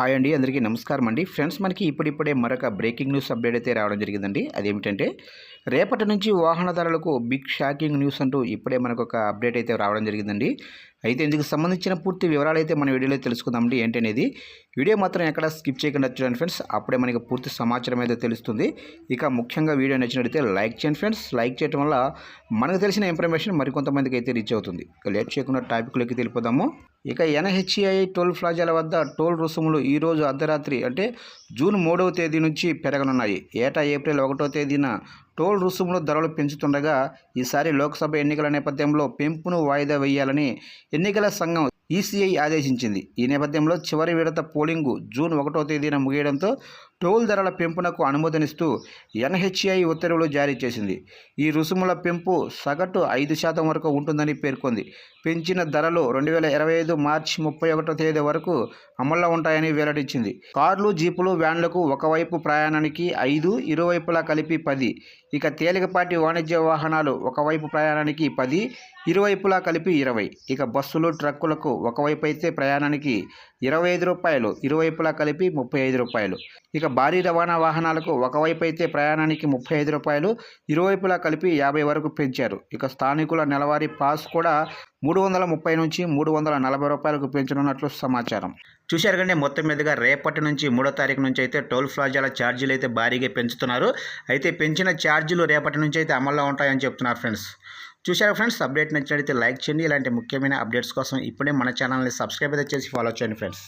Hi అండి అందరికీ నమస్కారం అండి. ఫ్రెండ్స్ మనకి ఇప్పుడిప్పుడే మరొక బ్రేకింగ్ న్యూస్ అప్డేట్ అయితే రావడం జరిగిందండి. అదేమిటంటే రేపటి నుంచి వాహనదారులకు బిగ్ షాకింగ్ న్యూస్ అంటూ ఇప్పుడే మనకు ఒక అప్డేట్ అయితే రావడం జరిగిందండి. అయితే ఇందుకు సంబంధించిన పూర్తి వివరాలు అయితే మన వీడియోలో తెలుసుకుందామండి. ఏంటనేది వీడియో మాత్రం ఎక్కడ స్కిప్ చేయకుండా చూడండి ఫ్రెండ్స్. అప్పుడే మనకి పూర్తి సమాచారం అయితే తెలుస్తుంది. ఇక ముఖ్యంగా వీడియో నచ్చినట్లయితే లైక్ చేయండి ఫ్రెండ్స్. లైక్ చేయడం వల్ల మనకు తెలిసిన ఇన్ఫర్మేషన్ మరికొంతమందికి అయితే రీచ్ అవుతుంది. ఇక లేట్ చేయకుండా టాపిక్లోకి తెలిపోదాము ఇక ఎన్హెచ్ఐ టోల్ ప్లాజాల వద్ద టోల్ రుసుములు ఈరోజు అర్ధరాత్రి అంటే జూన్ మూడవ తేదీ నుంచి పెరగనున్నాయి. ఏటా ఏప్రిల్ ఒకటో తేదీన టోల్ రుసుములు ధరలు పెంచుతుండగా ఈసారి లోక్సభ ఎన్నికల నేపథ్యంలో పెంపును వాయిదా వేయాలని ఎన్నికల సంఘం ఈసీఐ ఆదేశించింది. ఈ నేపథ్యంలో చివరి విడత పోలింగు జూన్ ఒకటో తేదీన ముగియడంతో టోల్ ధరల పెంపునకు అనుమతినిస్తూ ఎన్హెచ్ఐ ఉత్తర్వులు జారీ చేసింది. ఈ రుసుముల పెంపు సగటు ఐదు శాతం వరకు ఉంటుందని పేర్కొంది. పెంచిన ధరలు రెండు వేల ఇరవై ఐదు మార్చి ముప్పై ఒకటో తేదీ వరకు అమల్లో ఉంటాయని వెల్లడించింది. కార్లు జీపులు వ్యాన్లకు ఒకవైపు ప్రయాణానికి ఐదు ఇరువైపులా కలిపి పది. ఇక తేలికపాటి వాణిజ్య వాహనాలు ఒకవైపు ప్రయాణానికి పది ఇరువైపులా కలిపి ఇరవై. ఇక బస్సులు ట్రక్కులకు ఒకవైపు అయితే ప్రయాణానికి ఇరవై ఐదు రూపాయలు ఇరువైపులా కలిపి ముప్పై ఐదు రూపాయలు. ఇక భారీ రవాణా వాహనాలకు ఒకవైపు అయితే ప్రయాణానికి ముప్పై ఐదు రూపాయలు ఇరువైపులా కలిపి యాభై వరకు పెంచారు. ఇక స్థానికుల నెలవారీ పాస్ కూడా మూడు వందల ముప్పై నుంచి మూడు వందల నలభై రూపాయలకు పెంచనున్నట్లు సమాచారం. చూశారు కంటే మొత్తం మీదుగా రేపటి నుంచి మూడో తారీఖు నుంచి అయితే టోల్ ప్లాజాల ఛార్జీలు అయితే భారీగా పెంచుతున్నారు. అయితే పెంచిన ఛార్జీలు రేపటి నుంచి అయితే అమల్లో ఉంటాయని చెప్తున్నారు ఫ్రెండ్స్. చూశారు ఫ్రెండ్స్ అప్డేట్ నచ్చినట్లయితే లైక్ చేయండి. ఇలాంటి ముఖ్యమైన అప్డేట్స్ కోసం ఇప్పుడే మన ఛానల్ని సబ్స్క్రైబ్ అయితే చేసి ఫాలో చేయండి ఫ్రెండ్స్.